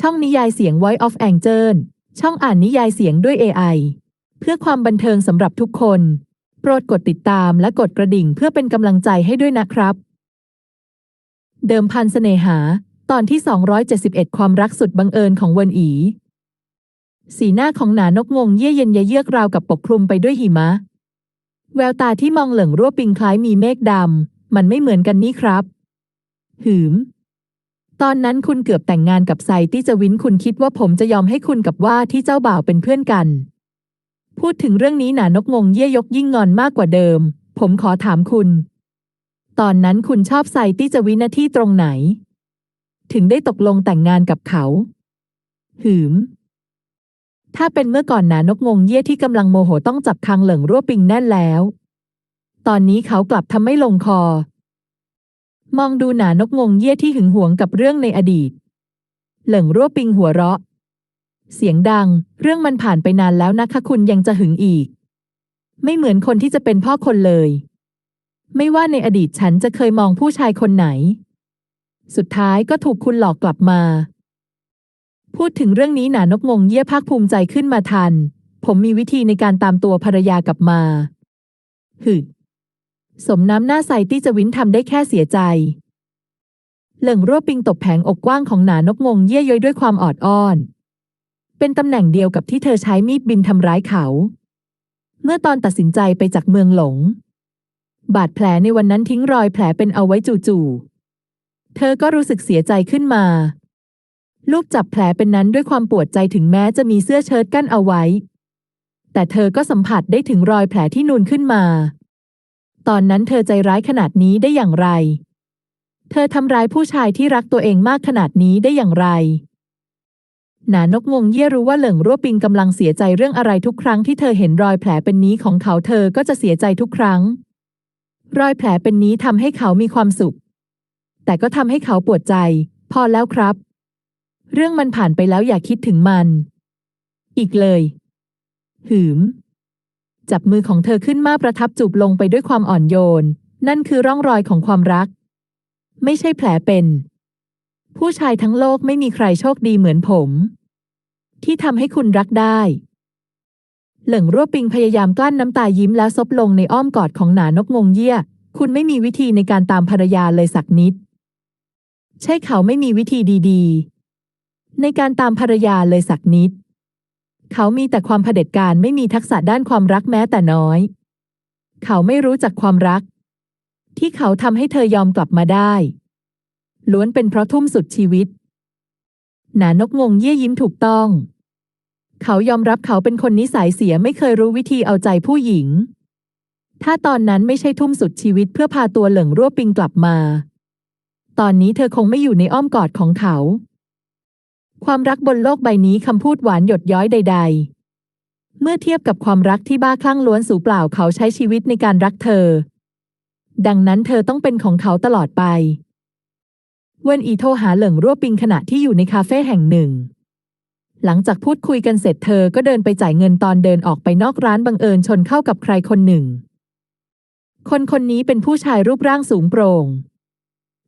ช่องนิยายเสียง Voice of Angel ช่องอ่านนิยายเสียงด้วย AI เพื่อความบันเทิงสำหรับทุกคน โปรดกดติดตามและกดกระดิ่งเพื่อเป็นกำลังใจให้ด้วยนะครับ เดิมพันเสน่หา ตอนที่ 271 ความรักสุดบังเอิญของเวินอีสีหน้าของหนานกงงเยี่ยเย็นยะเยือกราวกับปกคลุมไปด้วยหิมะ แววตาที่มองเหลิงรั่วปิงคล้ายมีเมฆดำ มันไม่เหมือนกันนี่ครับ หืม ตอนนั้นคุณเกือบแต่งงานกับไซตี้จวินคุณคิดว่าผมจะยอมให้คุณกับว่าที่เจ้าบ่าวเป็นเพื่อนกัน พูดถึงเรื่องนี้หนานกงงเยี่ยยกยิ่งงอนมากกว่าเดิม ผมขอถามคุณ ตอนนั้นคุณชอบไซตี้จวินหน้าที่ตรงไหน ถึงได้ตกลงแต่งงานกับเขา หืม ถ้าเป็นเมื่อก่อนหนานกงงเยี่ยที่กำลังโมโหต้องจับคางเหลิงรั่วปิงแน่นแล้ว ตอนนี้เขากลับทำไม่ลงคอ มองดูหนานกงงเยี่ยที่หึงหวงกับเรื่องในอดีต เหลิงรั่วปิงหัวเราะ เสียงดัง เรื่องมันผ่านไปนานแล้วนะคะคุณยังจะหึงอีก ไม่เหมือนคนที่จะเป็นพ่อคนเลย ไม่ว่าในอดีตฉันจะเคยมองผู้ชายคนไหน สุดท้ายก็ถูกคุณหลอกกลับมา พูดถึงเรื่องนี้หนานกงงเยี่ยภาคภูมิใจขึ้นมาทัน ผมมีวิธีในการตามตัวภรรยากลับมา หึ สมน้ำหน้าใสที่จะวินทำได้แค่เสียใจ เหลิงรั่วปิงตบแผงอกกว้างของหนานกงงเยี่ยย้อยด้วยความออดอ้อน เป็นตำแหน่งเดียวกับที่เธอใช้มีดบินทำร้ายเขา เมื่อตอนตัดสินใจไปจากเมืองหลง บาดแผลในวันนั้นทิ้งรอยแผลเป็นเอาไว้จู่ๆ เธอก็รู้สึกเสียใจขึ้นมาลูกจับแผลเป็นนั้นด้วยความปวดใจถึงแม้จะมีเสื้อเชิ้ตกั้นเอาไว้ แต่เธอก็สัมผัสได้ถึงรอยแผลที่นูนขึ้นมา ตอนนั้นเธอใจร้ายขนาดนี้ได้อย่างไร เธอทำร้ายผู้ชายที่รักตัวเองมากขนาดนี้ได้อย่างไร หนานกงงเย่รู้ว่าเหลิงรั่วปิงกำลังเสียใจเรื่องอะไรทุกครั้งที่เธอเห็นรอยแผลเป็นนี้ของเขาเธอก็จะเสียใจทุกครั้ง รอยแผลเป็นนี้ทำให้เขามีความสุข แต่ก็ทำให้เขาปวดใจ พอแล้วครับ เรื่องมันผ่านไปแล้วอย่าคิดถึงมัน อีกเลย หืม จับมือของเธอขึ้นมาประทับจูบลงไปด้วยความอ่อนโยน นั่นคือร่องรอยของความรัก ไม่ใช่แผลเป็น ผู้ชายทั้งโลกไม่มีใครโชคดีเหมือนผม ที่ทำให้คุณรักได้ เหลิงรั่วปิงพยายามกลั้นน้ำตายิ้มแล้วซบลงในอ้อมกอดของหนานกงงเยี่ย คุณไม่มีวิธีในการตามภรรยาเลยสักนิด ใช่เขาไม่มีวิธีดี ๆ ในการตามภรรยาเลยสักนิด เขามีแต่ความเผด็จการไม่มีทักษะด้านความรักแม้แต่น้อย เขาไม่รู้จักความรัก ที่เขาทำให้เธอยอมกลับมาได้ ล้วนเป็นเพราะทุ่มสุดชีวิต หนานกงงเยี่ยยิ้มถูกต้อง เขายอมรับเขาเป็นคนนิสัยเสียไม่เคยรู้วิธีเอาใจผู้หญิง ถ้าตอนนั้นไม่ใช่ทุ่มสุดชีวิตเพื่อพาตัวเหลิงรั่วปิงกลับมา ตอนนี้เธอคงไม่อยู่ในอ้อมกอดของเขา ความรักบนโลกใบนี้คำพูดหวานหยดย้อยใด ๆ เมื่อเทียบกับความรักที่บ้าคลั่งล้วนสูเปล่าเขาใช้ชีวิตในการรักเธอ ดังนั้นเธอต้องเป็นของเขาตลอดไป เวนอีโทรหาเหลิงรั่วปิงขณะที่อยู่ในคาเฟ่แห่งหนึ่ง หลังจากพูดคุยกันเสร็จเธอก็เดินไปจ่ายเงินตอนเดินออกไปนอกร้านบังเอิญชนเข้ากับใครคนหนึ่ง คนคนนี้เป็นผู้ชายรูปร่างสูงโปร่ง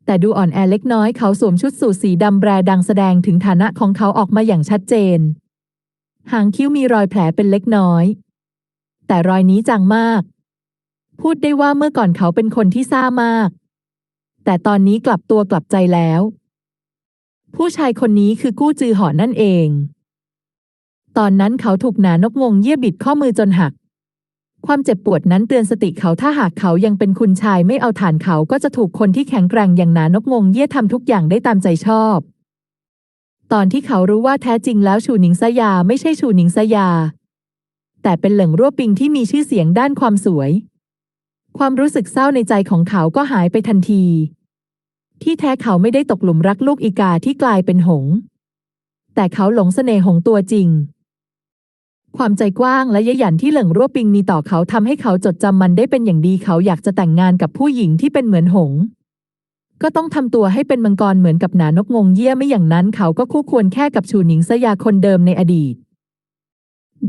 แต่ดูอ่อนแอเล็กน้อยเขาสวมชุดสูทสีดำแบรดังแสดงถึงฐานะของเขาออกมาอย่างชัดเจน หางคิ้วมีรอยแผลเป็นเล็กน้อย แต่รอยนี้จางมาก พูดได้ว่าเมื่อก่อนเขาเป็นคนที่ซ่ามาก แต่ตอนนี้กลับตัวกลับใจแล้ว ผู้ชายคนนี้คือกู้จือหอนั่นเอง ตอนนั้นเขาถูกหนานกงงเยี่ยบิดข้อมือจนหัก ความเจ็บปวดนั้นเตือนสติเขาถ้าหากเขายังเป็นคุณชายไม่เอาฐานเขาก็จะถูกคนที่แข็งแกร่งอย่างนานกงงเยี่ยทำทุกอย่างได้ตามใจชอบ ตอนที่เขารู้ว่าแท้จริงแล้วชูหนิงซะยาไม่ใช่ชูหนิงซะยา แต่เป็นเหลิงรั่วปิงที่มีชื่อเสียงด้านความสวย ความรู้สึกเศร้าในใจของเขาก็หายไปทันที ที่แท้เขาไม่ได้ตกหลุมรักลูกอีกาที่กลายเป็นหง แต่เขาหลงเสน่ห์หงตัวจริง ความใจกว้างและยะหยันที่เหลิงรั่วปิงมีต่อเขาทำให้เขาจดจำมันได้เป็นอย่างดีเขาอยากจะแต่งงานกับผู้หญิงที่เป็นเหมือนหง ก็ต้องทำตัวให้เป็นมังกรเหมือนกับหนานกงงเยี่ยไม่อย่างนั้นเขาก็คู่ควรแค่กับชูหนิงสยาคนเดิมในอดีต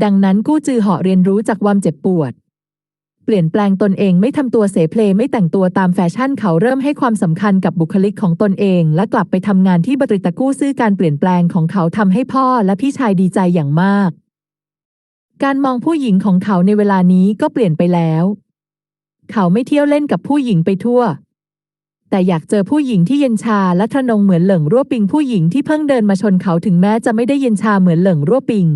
ดังนั้นกู้จือเหาะเรียนรู้จากความเจ็บปวด เปลี่ยนแปลงตนเองไม่ทำตัวเสเพลไม่แต่งตัวตามแฟชั่นเขาเริ่มให้ความสำคัญกับบุคลิกของตนเอง และกลับไปทำงานที่บริตะกู้ซื่อการเปลี่ยนแปลงของเขาทำให้พ่อและพี่ชายดีใจอย่างมาก การมองผู้หญิงของเขาในเวลานี้ก็เปลี่ยนไปแล้ว เขาไม่เที่ยวเล่นกับผู้หญิงไปทั่ว แต่อยากเจอผู้หญิงที่เย็นชาและทะนงเหมือนเหลิงรั่วปิงผู้หญิงที่เพิ่งเดินมาชนเขาถึงแม้จะไม่ได้เย็นชาเหมือนเหลิงรั่วปิง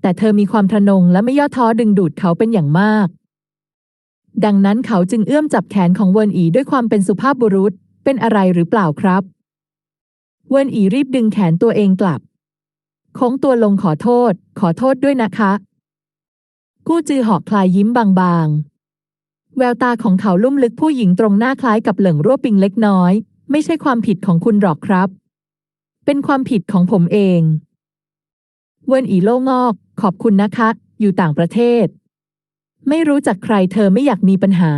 แต่เธอมีความทะนงและไม่ย่อท้อดึงดูดเขาเป็นอย่างมาก ดังนั้นเขาจึงเอื้อมจับแขนของเวินอีด้วยความเป็นสุภาพบุรุษ เป็นอะไรหรือเปล่าครับ เวินอีรีบดึงแขนตัวเองกลับ โค้งตัวลงขอโทษ ขอโทษด้วยนะคะ กู้จือหอกคลายยิ้มบางๆ แววตาของเขาลุ่มลึกผู้หญิงตรงหน้าคล้ายกับเหลิงรั่วปิงเล็กน้อย ไม่ใช่ความผิดของคุณหรอกครับ เป็นความผิดของผมเอง เวินอีโล่งอก ขอบคุณนะคะ อยู่ต่างประเทศ ไม่รู้จักใครเธอไม่อยากมีปัญหา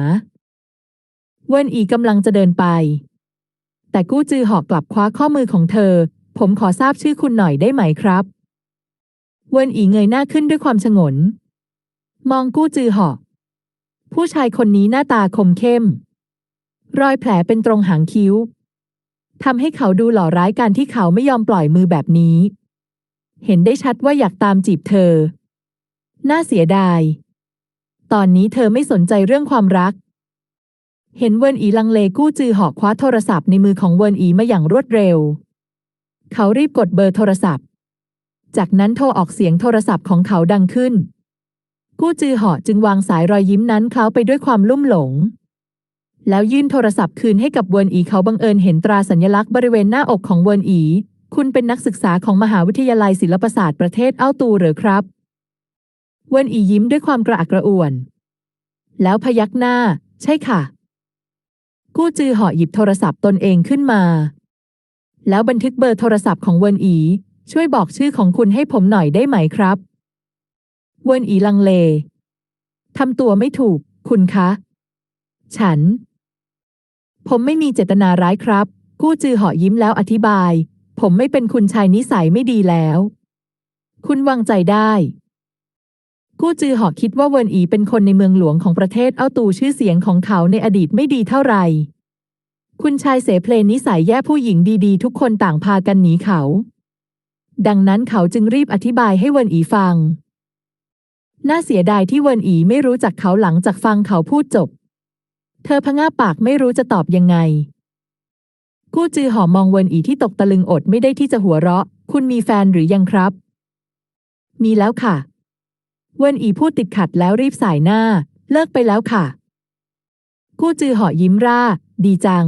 เวินอีกำลังจะเดินไป แต่กู้จือหอกกลับคว้าข้อมือของเธอ ผมขอทราบชื่อคุณหน่อยได้ไหมครับเวินอีเงยหน้าขึ้นด้วยความฉงน มองกู้จือหอกผู้ชายคนนี้หน้าตาคมเข้ม รอยแผลเป็นตรงหางคิ้วทำให้เขาดูหล่อร้ายการที่เขาไม่ยอมปล่อยมือแบบนี้ เห็นได้ชัดว่าอยากตามจีบเธอ น่าเสียดาย ตอนนี้เธอไม่สนใจเรื่องความรัก เห็นเวินอีลังเลกู้จือหอกคว้าโทรศัพท์ในมือของเวินอีมาอย่างรวดเร็ว เขารีบกดเบอร์โทรศัพท์ จากนั้นโทรออกเสียงโทรศัพท์ของเขาดังขึ้น กู้จือหอจึงวางสายรอยยิ้มนั้นเคล้าไปด้วยความลุ่มหลง แล้วยื่นโทรศัพท์คืนให้กับเวินอีเขาบังเอิญเห็นตราสัญลักษณ์บริเวณหน้าอกของเวินอี คุณเป็นนักศึกษาของมหาวิทยาลัยศิลปศาสตร์ประเทศเอ้าตูหรือครับ เวินอียิ้มด้วยความกระอักกระอ่วน แล้วพยักหน้า ใช่ค่ะ กู้จือหอหยิบโทรศัพท์ตนเองขึ้นมา แล้วบันทึกเบอร์โทรศัพท์ของเวินอี ช่วยบอกชื่อของคุณให้ผมหน่อยได้ไหมครับ เวินอีลังเลทำตัวไม่ถูก คุณคะ ฉัน ผมไม่มีเจตนาร้ายครับ กู้จือหอยิ้มแล้วอธิบาย ผมไม่เป็นคุณชายนิสัยไม่ดีแล้ว คุณวางใจได้ กู้จือหอคิดว่าเวินอีเป็นคนในเมืองหลวงของประเทศเอาตูชื่อเสียงของเขาในอดีตไม่ดีเท่าไหร่ คุณชายเสเพลนิสัยแย่ผู้หญิงดีๆ ทุกคนต่างพากันหนีเขา ดังนั้นเขาจึงรีบอธิบายให้เวินอีฟัง น่าเสียดายที่เวินอีไม่รู้จักเขาหลังจากฟังเขาพูดจบ เธอพะง่าปากไม่รู้จะตอบยังไง กู้จือหอมองเวินอีที่ตกตะลึงอดไม่ได้ที่จะหัวเราะ คุณมีแฟนหรือยังครับ มีแล้วค่ะ เวินอีพูดติดขัดแล้วรีบสายหน้า เลิกไปแล้วค่ะ กู้จือหอยิ้มร่า ดีจัง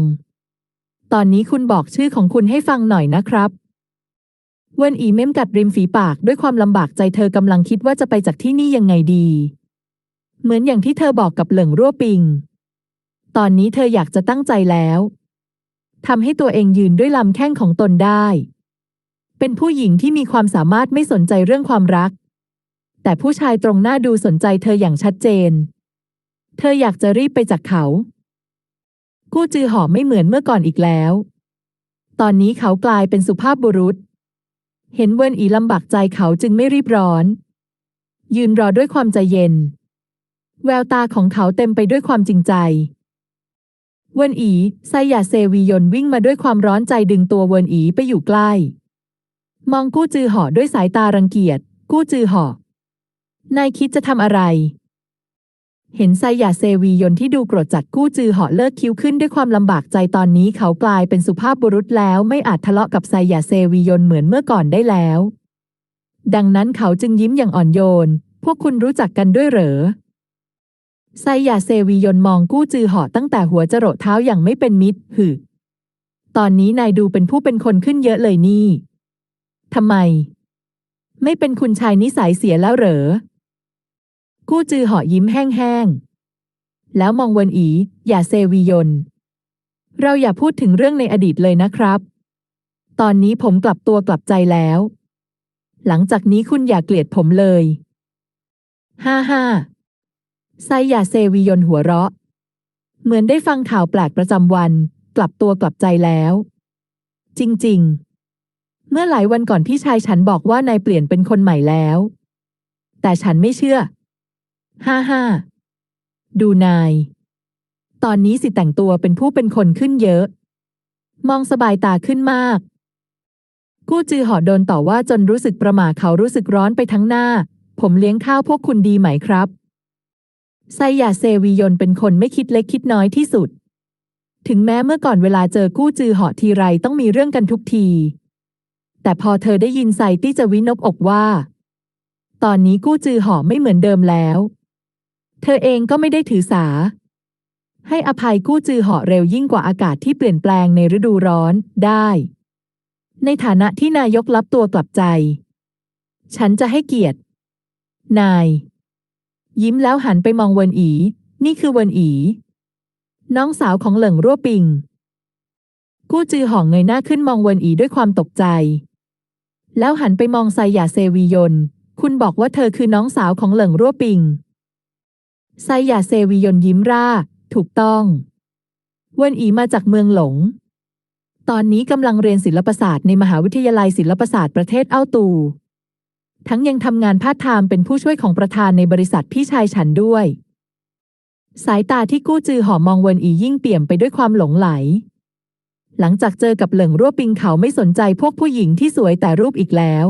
ตอนนี้คุณบอกชื่อของคุณให้ฟังหน่อยนะครับ เวินอีเม้มกัดริมฝีปากด้วยความลำบากใจเธอกำลังคิดว่าจะไปจากที่นี่ยังไงดี เหมือนอย่างที่เธอบอกกับเหลิงรั่วปิง ตอนนี้เธออยากจะตั้งใจแล้วทำให้ตัวเองยืนด้วยลำแข้งของตนได้ เป็นผู้หญิงที่มีความสามารถไม่สนใจเรื่องความรัก แต่ผู้ชายตรงหน้าดูสนใจเธออย่างชัดเจน เธออยากจะรีบไปจากเขา กู้จือหอไม่เหมือนเมื่อก่อนอีกแล้ว ตอนนี้เขากลายเป็นสุภาพบุรุษ เห็นเวินอีลำบากใจเขาจึงไม่รีบร้อน ยืนรอด้วยความใจเย็น แววตาของเขาเต็มไปด้วยความจริงใจ เวินอีไซยาเซวียนวิ่งมาด้วยความร้อนใจดึงตัวเวินอีไปอยู่ใกล้ มองกู้จือหอด้วยสายตารังเกียจ กู้จือหอนายคิดจะทำอะไร เห็นไซยาเซวียนที่ดูโกรธจัดกู้จือหอเลิกคิ้วขึ้นด้วยความลำบากใจตอนนี้เขากลายเป็นสุภาพบุรุษแล้วไม่อาจทะเลาะกับไซยาเซวียนเหมือนเมื่อก่อนได้แล้ว ดังนั้นเขาจึงยิ้มอย่างอ่อนโยน พวกคุณรู้จักกันด้วยเหรอไซยาเซวียนมองกู้จือหอตั้งแต่หัวจรดเท้าอย่างไม่เป็นมิตรหือตอนนี้นายดูเป็นผู้เป็นคนขึ้นเยอะเลยนี่ทำไม ไม่เป็นคุณชายนิสัยเสียแล้วเหรอ กู้จือหอยิ้มแห้งๆ แล้วมองเวินอี อย่าเซวียน เราอย่าพูดถึงเรื่องในอดีตเลยนะครับ ตอนนี้ผมกลับตัวกลับใจแล้ว หลังจากนี้คุณอย่าเกลียดผมเลย ฮ่าฮ่าไซยาเซวียนหัวเราะ เหมือนได้ฟังข่าวแปลกประจำวัน กลับตัวกลับใจแล้ว จริง ๆ เมื่อหลายวันก่อนพี่ชายฉันบอกว่านายเปลี่ยนเป็นคนใหม่แล้ว แต่ฉันไม่เชื่อ ฮ่าฮ่าดูนาย ตอนนี้สิแต่งตัวเป็นผู้เป็นคนขึ้นเยอะ มองสบายตาขึ้นมาก กู้จือหอโดนต่อว่าจนรู้สึกประหม่าเขารู้สึกร้อนไปทั้งหน้า ผมเลี้ยงข้าวพวกคุณดีไหมครับไซยาเซวียนเป็นคนไม่คิดเล็กคิดน้อยที่สุด ถึงแม้เมื่อก่อนเวลาเจอกู้จือหอทีไรต้องมีเรื่องกันทุกที แต่พอเธอได้ยินไซตี้จะวินบอกว่า ตอนนี้กู้จือหอไม่เหมือนเดิมแล้ว เธอเองก็ไม่ได้ถือสา ให้อภัยกู้จือเหอเร็วยิ่งกว่าอากาศที่เปลี่ยนแปลงในฤดูร้อนได้ ในฐานะที่นายกรับตัวกลับใจ ฉันจะให้เกียรติ นาย ยิ้มแล้วหันไปมองเวินอี นี่คือเวินอี น้องสาวของเหลิงรั่วปิง กู้จือห่องเงยหน้าขึ้นมองเวินอีด้วยความตกใจ แล้วหันไปมองไซหยาเซวียน คุณบอกว่าเธอคือน้องสาวของเหลิงรั่วปิง ไซยาเซวียนยิ้มร่า ถูกต้อง เวนอีมาจากเมืองหลง ตอนนี้กำลังเรียนศิลปศาสตร์ในมหาวิทยาลัยศิลปศาสตร์ประเทศเอ้าตู ทั้งยังทำงานพาร์ทไทม์เป็นผู้ช่วยของประธานในบริษัทพี่ชายฉันด้วย สายตาที่กู้จือหอมองเวนอียิ่งเปี่ยมไปด้วยความหลงไหล หลังจากเจอกับเหลิงรั่วปิงเขาไม่สนใจพวกผู้หญิงที่สวยแต่รูปอีกแล้ว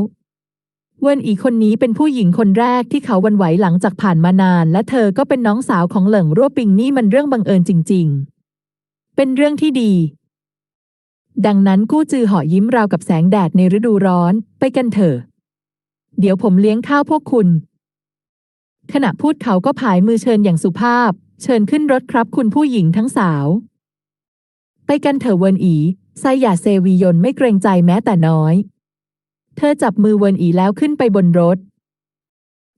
เวินอีคนนี้เป็นผู้หญิงคนแรกที่เขาวันไหวหลังจากผ่านมานาน และเธอก็เป็นน้องสาวของเหลิงรั่วปิงนี่มันเรื่องบังเอิญจริง ๆ เป็นเรื่องที่ดี ดังนั้นกู้จือหอยิ้มราวกับแสงแดดในฤดูร้อนไปกันเถอะ เดี๋ยวผมเลี้ยงข้าวพวกคุณ ขณะพูดเขาก็ผายมือเชิญอย่างสุภาพ เชิญขึ้นรถครับคุณผู้หญิงทั้งสาว ไปกันเถอะเวินอีไซหยาเซวียนไม่เกรงใจแม้แต่น้อย เธอจับมือเวินอีแล้วขึ้นไปบนรถ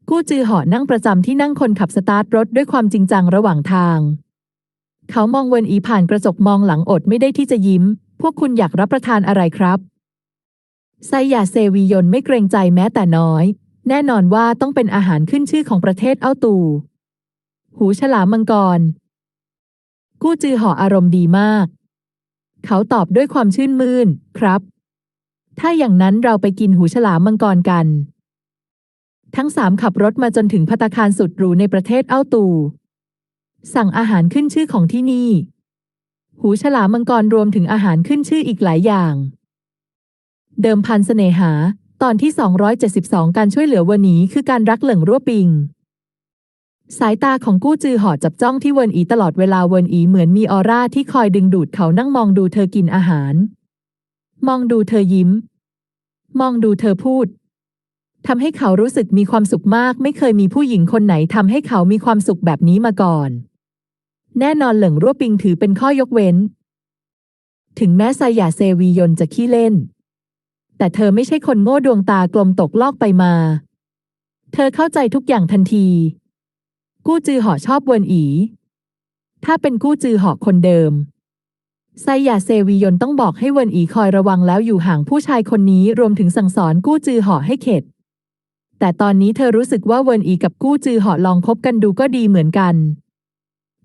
กู้จือหอนั่งประจำที่นั่งคนขับสตาร์ทรถด้วยความจริงจังระหว่างทาง เขามองเวินอีผ่านกระจกมองหลังอดไม่ได้ที่จะยิ้ม พวกคุณอยากรับประทานอะไรครับไซยาเซวียนไม่เกรงใจแม้แต่น้อย แน่นอนว่าต้องเป็นอาหารขึ้นชื่อของประเทศเอ้าตู หูฉลามมังกร กู้จือหออารมณ์ดีมาก เขาตอบด้วยความชื่นมื่น ครับ ถ้าอย่างนั้นเราไปกินหูฉลามมังกรกัน ทั้งสามขับรถมาจนถึงพัตคารสุดหรูในประเทศเอ้าตู สั่งอาหารขึ้นชื่อของที่นี่ หูฉลามมังกรรวมถึงอาหารขึ้นชื่ออีกหลายอย่าง เดิมพันเสน่หา ตอนที่ 272 การช่วยเหลือวันนี้คือการรักเหลิงรั่วปิงสายตาของกู้จือหอจับจ้องที่เวินอีตลอดเวลาเวินอีเหมือนมีออร่าที่คอยดึงดูดเขานั่งมองดูเธอกินอาหาร มองดูเธอยิ้ม มองดูเธอพูดทำให้เขารู้สึกมีความสุขมาก ไม่เคยมีผู้หญิงคนไหนทำให้เขามีความสุขแบบนี้มาก่อน แน่นอนเหลิงรั่วปิงถือเป็นข้อยกเว้น ถึงแม้ไซยาเซวียนจะขี้เล่น แต่เธอไม่ใช่คนโง่ดวงตากลมตกลอกไปมา เธอเข้าใจทุกอย่างทันที กู้จือหอชอบเวินอี ถ้าเป็นกู้จือหอคนเดิม ไซยาเซวียนต้องบอกให้เวินอีคอยระวังแล้วอยู่ห่างผู้ชายคนนี้รวมถึงสั่งสอนกู้จือห่อให้เข็ด แต่ตอนนี้เธอรู้สึกว่าเวินอีกับกู้จือห่อลองคบกันดูก็ดีเหมือนกัน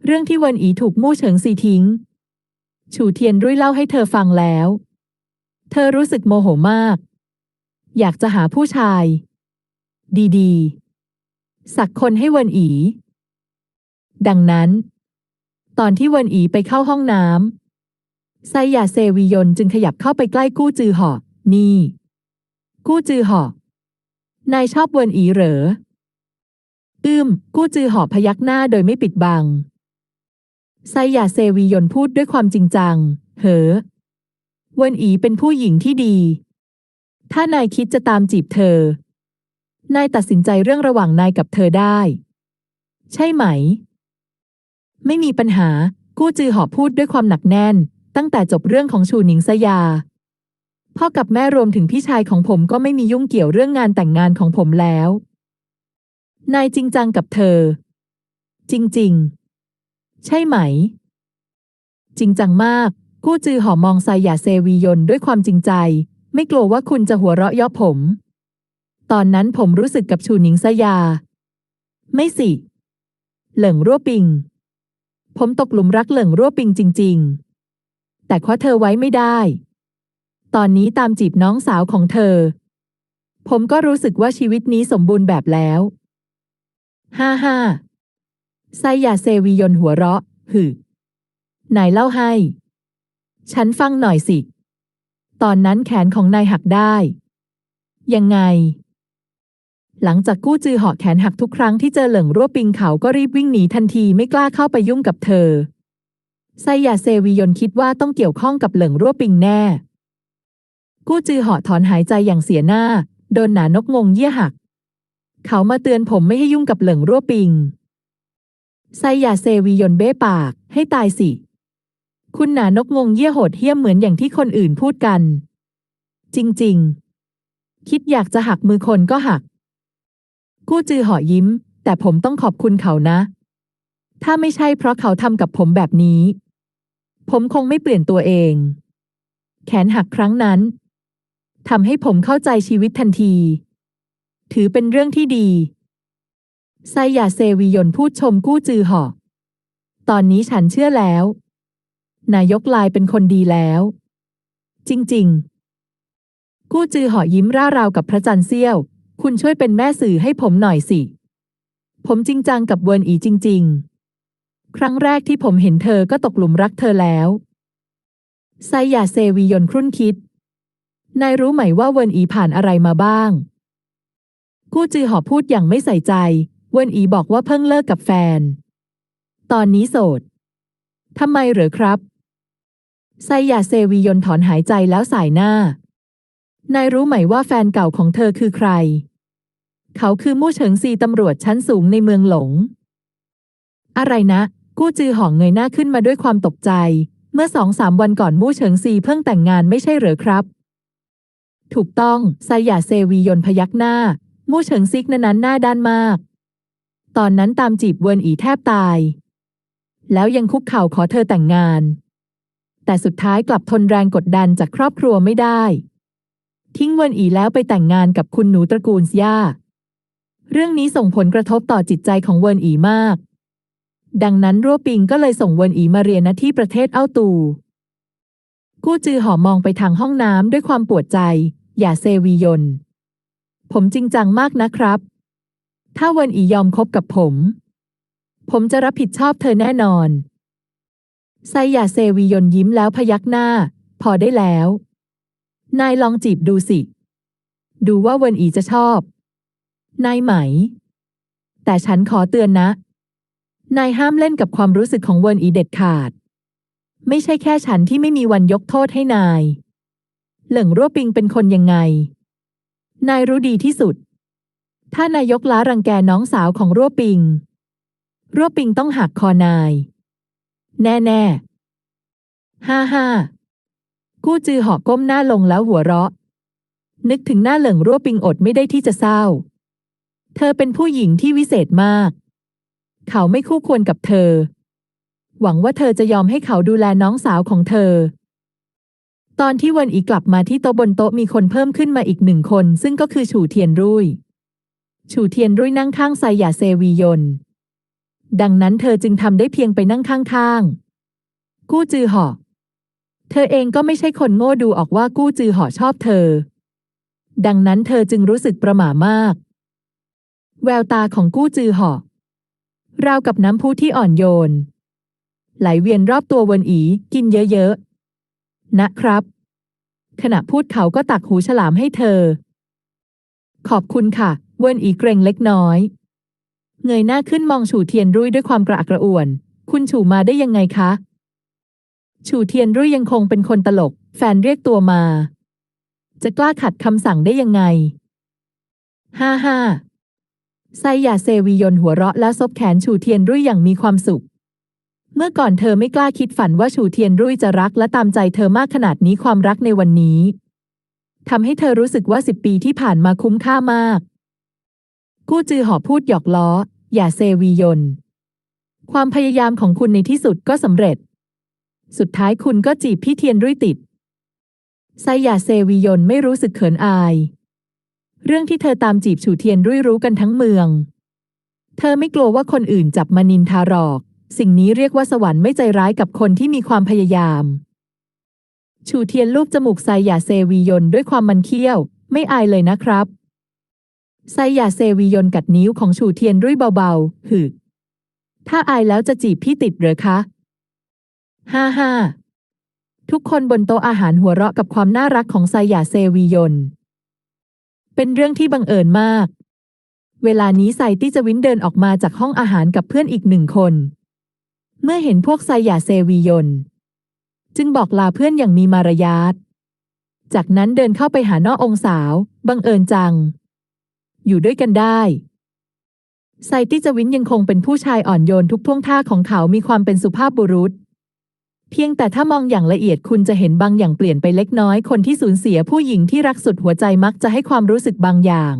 เรื่องที่เวินอีถูกมู่เฉิงซีทิ้งฉูเทียนรุ่ยเล่าให้เธอฟังแล้ว เธอรู้สึกโมโหมาก อยากจะหาผู้ชาย ดีๆ สักคนให้เวินอี ดังนั้น ตอนที่เวินอีไปเข้าห้องน้ำ ไซยาเซวียนจึงขยับเข้าไปใกล้กู้จือหอ นี่ กู้จือหอ นายชอบเวินอีเหรอ อืม กู้จือหอพยักหน้าโดยไม่ปิดบัง ไซยาเซวียนพูดด้วยความจริงจัง เหอ เวินอีเป็นผู้หญิงที่ดี ถ้านายคิดจะตามจีบเธอ นายตัดสินใจเรื่องระหว่างนายกับเธอได้ ใช่ไหม ไม่มีปัญหา กู้จือหอพูดด้วยความหนักแน่น ตั้งแต่จบเรื่องของชูหนิงสยา พ่อกับแม่รวมถึงพี่ชายของผมก็ไม่มียุ่งเกี่ยวเรื่องงานแต่งงานของผมแล้ว นายจริงจังกับเธอ จริง ๆ ใช่ไหม จริงจังมาก กู้จือหอมองไซหยาเซวียนด้วยความจริงใจ ไม่กลัวว่าคุณจะหัวเราะเย่อผม ตอนนั้นผมรู้สึกกับชูหนิงสยา ไม่สิ เหลิงรั่วปิง ผมตกหลุมรักเหลิงรั่วปิงจริง ๆ แต่คว้าเธอไว้ไม่ได้ ตอนนี้ตามจีบน้องสาวของเธอ ผมก็รู้สึกว่าชีวิตนี้สมบูรณ์แบบแล้วฮ่าฮ่าไซยาเซวียนหัวเราะ หึนายเล่าให้ ฉันฟังหน่อยสิ ตอนนั้นแขนของนายหักได้ ยังไง หลังจากกู้จือเหาะแขนหักทุกครั้งที่เจอเหลิงรั่วปิงเขาก็รีบวิ่งหนีทันทีไม่กล้าเข้าไปยุ่งกับเธอ ไซยาเซวียนคิดว่าต้องเกี่ยวข้องกับเหลิงรั่วปิงแน่ กู้จือเหาะถอนหายใจอย่างเสียหน้า โดนหนานกงงเยี่ยหัก เขามาเตือนผมไม่ให้ยุ่งกับเหลิงรั่วปิง ไซยาเซวียนเบ้ปาก ให้ตายสิ คุณหนานกงงเยี่ยโหดเหี้ยมเหมือนอย่างที่คนอื่นพูดกัน จริงๆ คิดอยากจะหักมือคนก็หัก กู้จือเหาะยิ้ม แต่ผมต้องขอบคุณเขานะถ้าไม่ใช่เพราะเขาทำกับผมแบบนี้ ผมคงไม่เปลี่ยนตัวเอง แขนหักครั้งนั้นทำให้ผมเข้าใจชีวิตทันที ถือเป็นเรื่องที่ดีไซยาเซวียนพูดชมกู้จือหาะตอนนี้ฉันเชื่อแล้ว นายกลายเป็นคนดีแล้ว จริง ๆ กู้จือหาะยิ้มร่าราวกับพระจันทร์เสี้ยว คุณช่วยเป็นแม่สื่อให้ผมหน่อยสิ ผมจริงจังกับเวิร์นอีจริง ๆ ครั้งแรกที่ผมเห็นเธอก็ตกหลุมรักเธอแล้วไซยาเซวียนครุ่นคิด นายรู้ไหมว่าเวินอีผ่านอะไรมาบ้าง กู้จือหอพูดอย่างไม่ใส่ใจ เวินอีบอกว่าเพิ่งเลิกกับแฟน ตอนนี้โสด ทำไมเหรอครับไซยาเซวียนถอนหายใจแล้วสายหน้า นายรู้ไหมว่าแฟนเก่าของเธอคือใคร เขาคือมู่เฉิงซีตำรวจชั้นสูงในเมืองหลง อะไรนะ กู้จือห่องเงยหน้าขึ้นมาด้วยความตกใจ เมื่อสองสามวันก่อนมู่เฉิงซีเพิ่งแต่งงานไม่ใช่เหรอครับ ถูกต้องไซยาเซวียนพยักหน้า มู่เฉิงซิกนั้นหน้าด้านมาก ตอนนั้นตามจีบเวินอีแทบตาย แล้วยังคุกเข่าขอเธอแต่งงาน แต่สุดท้ายกลับทนแรงกดดันจากครอบครัวไม่ได้ ทิ้งเวินอีแล้วไปแต่งงานกับคุณหนูตระกูลย่าเรื่องนี้ส่งผลกระทบต่อจิตใจของเวินอีมาก ดังนั้นรั่วปิงก็เลยส่งเวินอีมาเรียนณที่ประเทศเอ้าตู กู้จือหอมองไปทางห้องน้ำด้วยความปวดใจ อย่าเซวียน ผมจริงจังมากนะครับ ถ้าเวินอียอมคบกับผม ผมจะรับผิดชอบเธอแน่นอนไซยาเซวียนยิ้มแล้วพยักหน้า พอได้แล้ว นายลองจีบดูสิ ดูว่าเวินอีจะชอบ นายไหม แต่ฉันขอเตือนนะ นายห้ามเล่นกับความรู้สึกของเวินอีเด็ดขาด ไม่ใช่แค่ฉันที่ไม่มีวันยกโทษให้นาย เหลิงรั่วปิงเป็นคนยังไง นายรู้ดีที่สุด ถ้านายกล้ารังแกน้องสาวของรั่วปิง รั่วปิงต้องหักคอนาย แน่แน่ห้าห้ากู้จือหอก้มหน้าลงแล้วหัวเราะ นึกถึงหน้าเหลิงรั่วปิงอดไม่ได้ที่จะเศร้า เธอเป็นผู้หญิงที่วิเศษมาก เขาไม่คู่ควรกับเธอ หวังว่าเธอจะยอมให้เขาดูแลน้องสาวของเธอ ตอนที่วันอีกลับมาที่โต๊ะบนโต๊ะมีคนเพิ่มขึ้นมาอีกหนึ่งคน ซึ่งก็คือฉูเทียนรุ่ยฉูเทียนรุ่ยนั่งข้างไซยาเซวียน ดังนั้นเธอจึงทำได้เพียงไปนั่งข้างๆ กู้จือหอเธอเองก็ไม่ใช่คนโง่ดูออกว่ากู้จือหอชอบเธอ ดังนั้นเธอจึงรู้สึกประหม่ามาก แววตาของกู้จือหอ ราวกับน้ำพุที่อ่อนโยน ไหลเวียนรอบตัววนอีกินเยอะๆ นะครับ ขณะพูดเขาก็ตักหูฉลามให้เธอ ขอบคุณค่ะ วนอีเกรงเล็กน้อย เงยหน้าขึ้นมองฉูเทียนรุ่ยด้วยความกระอักกระอ่วน คุณฉูมาได้ยังไงคะ ฉูเทียนรุ่ยยังคงเป็นคนตลก แฟนเรียกตัวมา จะกล้าขัดคำสั่งได้ยังไงห้าห้า ไซยาเซวียนหัวเราะและซบแขนฉูเทียนรุ่ยอย่างมีความสุข เมื่อก่อนเธอไม่กล้าคิดฝันว่าฉูเทียนรุ่ยจะรักและตามใจเธอมากขนาดนี้ความรักในวันนี้ทำให้เธอรู้สึกว่าสิบปีที่ผ่านมาคุ้มค่ามาก กู้จือหอพูดหยอกล้อ อย่าเซวียน ความพยายามของคุณในที่สุดก็สำเร็จ สุดท้ายคุณก็จีบพี่เทียนรุ่ยติดไซยาเซวียนไม่รู้สึกเขินอาย เรื่องที่เธอตามจีบฉูเทียนรุ่ยรู้กันทั้งเมือง เธอไม่กลัวว่าคนอื่นจับมานินทาหรอก สิ่งนี้เรียกว่าสวรรค์ไม่ใจร้ายกับคนที่มีความพยายามฉูเทียนลูบจมูกไซยาเซวียนด้วยความมันเคี้ยว ไม่อายเลยนะครับไซยาเซวียนกัดนิ้วของฉูเทียนรุ่ยเบาๆ หึ ถ้าอายแล้วจะจีบพี่ติดเหรอคะห้าห้าทุกคนบนโต๊ะอาหารหัวเราะกับความน่ารักของไซยาเซวียน เป็นเรื่องที่บังเอิญมาก เวลานี้ไซตี้จะวินเดินออกมาจากห้องอาหารกับเพื่อนอีกหนึ่งคน เมื่อเห็นพวกไซยาเซวียน จึงบอกลาเพื่อนอย่างมีมารยาท จากนั้นเดินเข้าไปหาน้อองสาว บังเอิญจัง อยู่ด้วยกันได้ไซตี้จวินยังคงเป็นผู้ชายอ่อนโยนทุกท่วงท่าของเขามีความเป็นสุภาพบุรุษ เพียงแต่ถ้ามองอย่างละเอียดคุณจะเห็นบางอย่างเปลี่ยนไปเล็กน้อย คนที่สูญเสียผู้หญิงที่รักสุดหัวใจมักจะให้ความรู้สึกบางอย่าง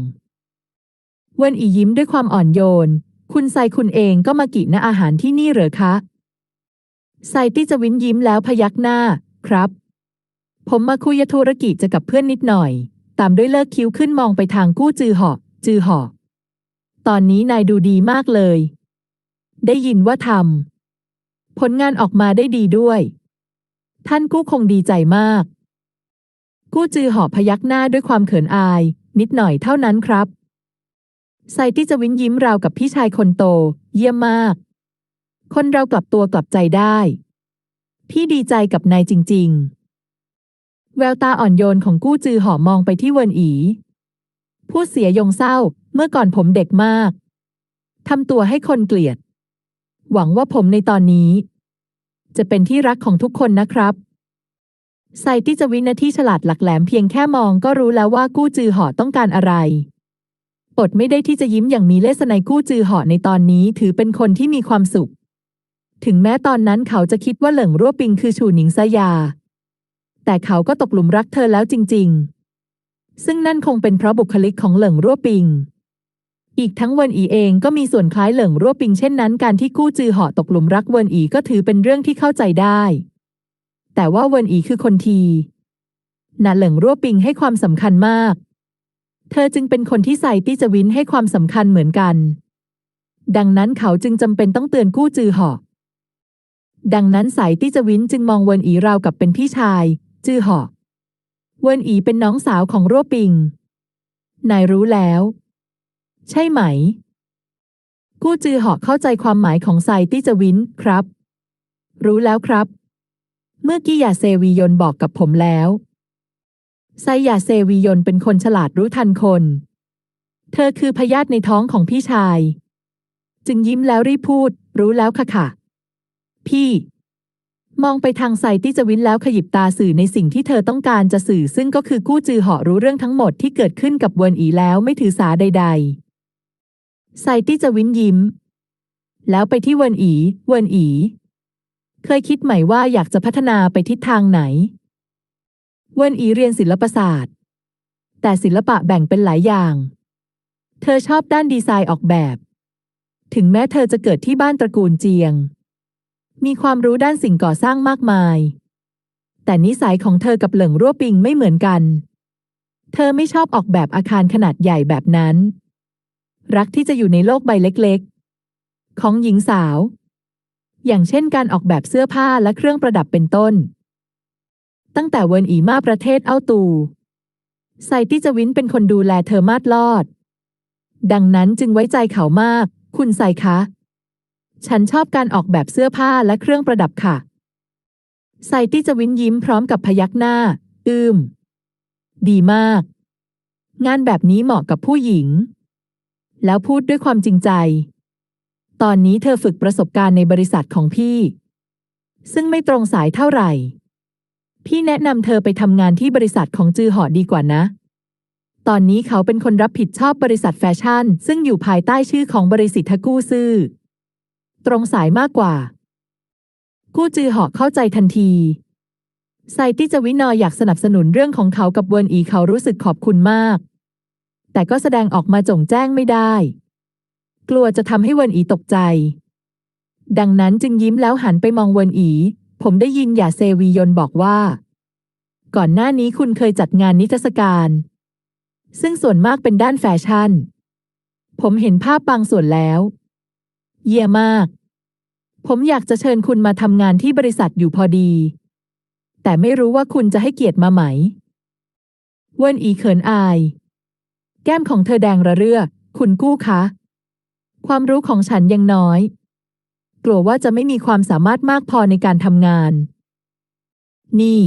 เวนอียิ้มด้วยความอ่อนโยน คุณไซคุณเองก็มากินอาหารที่นี่เหรอคะไซตี้จวินยิ้มแล้วพยักหน้า ครับ ผมมาคุยธุรกิจจะกับเพื่อนนิดหน่อย ตามด้วยเลิกคิ้วขึ้นมองไปทางกู้จือหอจือหอตอนนี้นายดูดีมากเลย ได้ยินว่าทำ ผลงานออกมาได้ดีด้วย ท่านกู้คงดีใจมาก กู้จือหอพยักหน้าด้วยความเขินอาย นิดหน่อยเท่านั้นครับไซตี้จะวินยิ้มราวกับพี่ชายคนโต เยี่ยมมาก คนเรากลับตัวกลับใจได้ พี่ดีใจกับนายจริง ๆ แววตาอ่อนโยนของกู้จือหอมองไปที่เวินอีพูดเสียยงเศร้า เมื่อก่อนผมเด็กมากทำตัวให้คนเกลียด หวังว่าผมในตอนนี้ จะเป็นที่รักของทุกคนนะครับไซตี้จะวินาทีฉลาดหลักแหลมเพียงแค่มองก็รู้แล้วว่ากู้จือหอต้องการอะไรอดไม่ได้ที่จะยิ้มอย่างมีเลสในกู้จือหอในตอนนี้ถือเป็นคนที่มีความสุข ถึงแม้ตอนนั้นเขาจะคิดว่าเหลิงรั่วปิงคือชูหนิงซะยา แต่เขาก็ตกหลุมรักเธอแล้วจริง ๆ ซึ่งนั่นคงเป็นเพราะบุคลิกของเหลิงรั่วปิง อีกทั้งเวินอีเองก็มีส่วนคล้ายเหลิงรั่วปิงเช่นนั้นการที่กู้จือเหอตกหลุมรักเวินอีก็ถือเป็นเรื่องที่เข้าใจได้ แต่ว่าเวินอีคือคนทีน่ะเหลิงรั่วปิงให้ความสำคัญมาก เธอจึงเป็นคนที่ใส่ตี้จะวินให้ความสำคัญเหมือนกัน ดังนั้นเขาจึงจำเป็นต้องเตือนกู้จือเหอดังนั้นสายตี้จะวินจึงมองเวินอีราวกับเป็นพี่ชาย จือเหอเวินอีเป็นน้องสาวของรั่วปิง นายรู้แล้ว ใช่ไหม กู้จือหอเข้าใจความหมายของไซตี้จวินครับ รู้แล้วครับ เมื่อกี้ยาเซวียนบอกกับผมแล้วไซยาเซวียนเป็นคนฉลาดรู้ทันคน เธอคือพยาธิในท้องของพี่ชาย จึงยิ้มแล้วรีบพูด รู้แล้วค่ะค่ะ พี่ มองไปทางไซตี้จวินแล้วขยิบตาสื่อในสิ่งที่เธอต้องการจะสื่อซึ่งก็คือกู้จือหอรู้เรื่องทั้งหมดที่เกิดขึ้นกับเวินอีแล้วไม่ถือสาใด ๆ ไซตี้จะวิ้นยิ้ม แล้วไปที่เวินอีเวินอี เคยคิดไหมว่าอยากจะพัฒนาไปทิศทางไหน เวินอีเรียนศิลปศาสตร์ แต่ศิลปะแบ่งเป็นหลายอย่าง เธอชอบด้านดีไซน์ออกแบบ ถึงแม้เธอจะเกิดที่บ้านตระกูลเจียง มีความรู้ด้านสิ่งก่อสร้างมากมาย แต่นิสัยของเธอกับเหลิงรั่วปิงไม่เหมือนกัน เธอไม่ชอบออกแบบอาคารขนาดใหญ่แบบนั้น รักที่จะอยู่ในโลกใบเล็กๆ ของหญิงสาว อย่างเช่นการออกแบบเสื้อผ้าและเครื่องประดับเป็นต้น ตั้งแต่เวินอีมาประเทศเอ้าตูไซตี้จวินเป็นคนดูแลเธอมาดลอด ดังนั้นจึงไว้ใจเขามาก คุณไซคะ ฉันชอบการออกแบบเสื้อผ้าและเครื่องประดับค่ะ ไซตี้จะวินยิ้มพร้อมกับพยักหน้า อืม ดีมาก งานแบบนี้เหมาะกับผู้หญิง แล้วพูดด้วยความจริงใจ ตอนนี้เธอฝึกประสบการณ์ในบริษัทของพี่ ซึ่งไม่ตรงสายเท่าไหร่ พี่แนะนำเธอไปทำงานที่บริษัทของจือหอดีกว่านะ ตอนนี้เขาเป็นคนรับผิดชอบบริษัทแฟชั่น ซึ่งอยู่ภายใต้ชื่อของบริษัทกู้ซื่อ ตรงสายมากกว่า กู้จือหอเข้าใจทันทีไซตี้จะวินอยอยากสนับสนุนเรื่องของเขากับเวินอีเขารู้สึกขอบคุณมาก แต่ก็แสดงออกมาจงแจ้งไม่ได้ กลัวจะทำให้เวินอีตกใจ ดังนั้นจึงยิ้มแล้วหันไปมองเวินอี ผมได้ยินหยาเซวียนบอกว่า ก่อนหน้านี้คุณเคยจัดงานนิทรรศการ ซึ่งส่วนมากเป็นด้านแฟชั่น ผมเห็นภาพบางส่วนแล้ว เยี่ยมมาก ผมอยากจะเชิญคุณมาทำงานที่บริษัทอยู่พอดี แต่ไม่รู้ว่าคุณจะให้เกียรติมาไหม เวินอีเขินอาย แก้มของเธอแดงระเรื่อ คุณกู้คะ ความรู้ของฉันยังน้อย กลัวว่าจะไม่มีความสามารถมากพอในการทำงาน นี่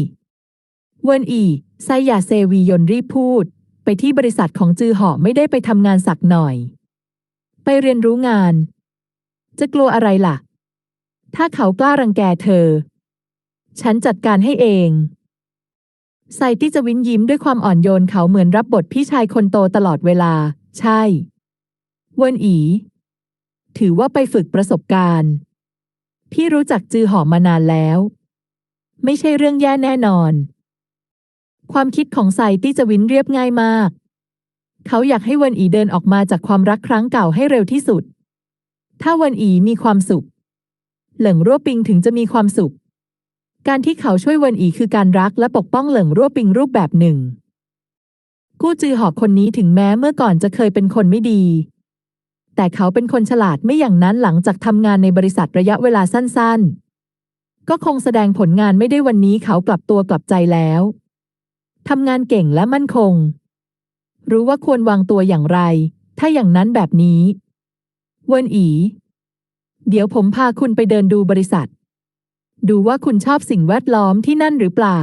เวินอีไซยาเซวียนรีบพูด ไปที่บริษัทของจือหอไม่ได้ไปทำงานสักหน่อย ไปเรียนรู้งาน จะกลัวอะไรล่ะ ถ้าเขากล้ารังแกเธอ ฉันจัดการให้เอง ไซตี้จะวินยิ้มด้วยความอ่อนโยนเขาเหมือนรับบทพี่ชายคนโตตลอดเวลา ใช่เวินอี ถือว่าไปฝึกประสบการณ์ พี่รู้จักจือหอมานานแล้ว ไม่ใช่เรื่องแย่แน่นอน ความคิดของไซตี้จะวินเรียบง่ายมาก เขาอยากให้เวินอีเดินออกมาจากความรักครั้งเก่าให้เร็วที่สุด ถ้าเวินอีมีความสุข เหลิงรั่วปิงถึงจะมีความสุข การที่เขาช่วยเวินอีคือการรักและปกป้องเหลิงรั่วปิงรูปแบบหนึ่ง กู้จือหอกคนนี้ถึงแม้เมื่อก่อนจะเคยเป็นคนไม่ดี แต่เขาเป็นคนฉลาดไม่อย่างนั้นหลังจากทำงานในบริษัทระยะเวลาสั้น ๆ ก็คงแสดงผลงานไม่ได้วันนี้เขากลับตัวกลับใจแล้วทำงานเก่งและมั่นคง รู้ว่าควรวางตัวอย่างไร ถ้าอย่างนั้นแบบนี้ เวินอี เดี๋ยวผมพาคุณไปเดินดูบริษัท ดูว่าคุณชอบสิ่งแวดล้อมที่นั่นหรือเปล่า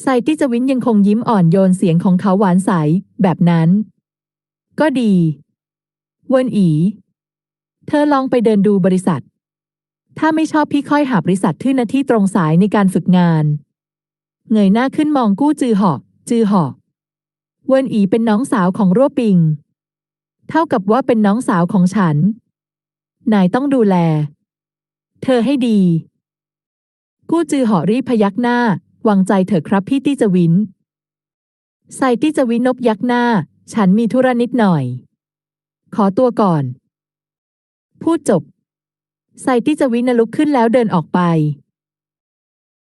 ไซตี้จวินยังคงยิ้มอ่อนโยนเสียงของเขาหวานใส แบบนั้น ก็ดีเวินอี เธอลองไปเดินดูบริษัท ถ้าไม่ชอบพี่ค่อยหาบริษัทที่หน้าที่ตรงสายในการฝึกงาน เงยหน้าขึ้นมองกู้จือหอก จือหอก เวินอีเป็นน้องสาวของรั่วปิง เท่ากับว่าเป็นน้องสาวของฉัน นายต้องดูแล เธอให้ดี กู้จือหอรีพยักหน้า วางใจเถอะครับพี่ตี้จวินไซตี้จวินนบยักหน้า ฉันมีธุระนิดหน่อย ขอตัวก่อน พูดจบไซตี้จวินลุกขึ้นแล้วเดินออกไป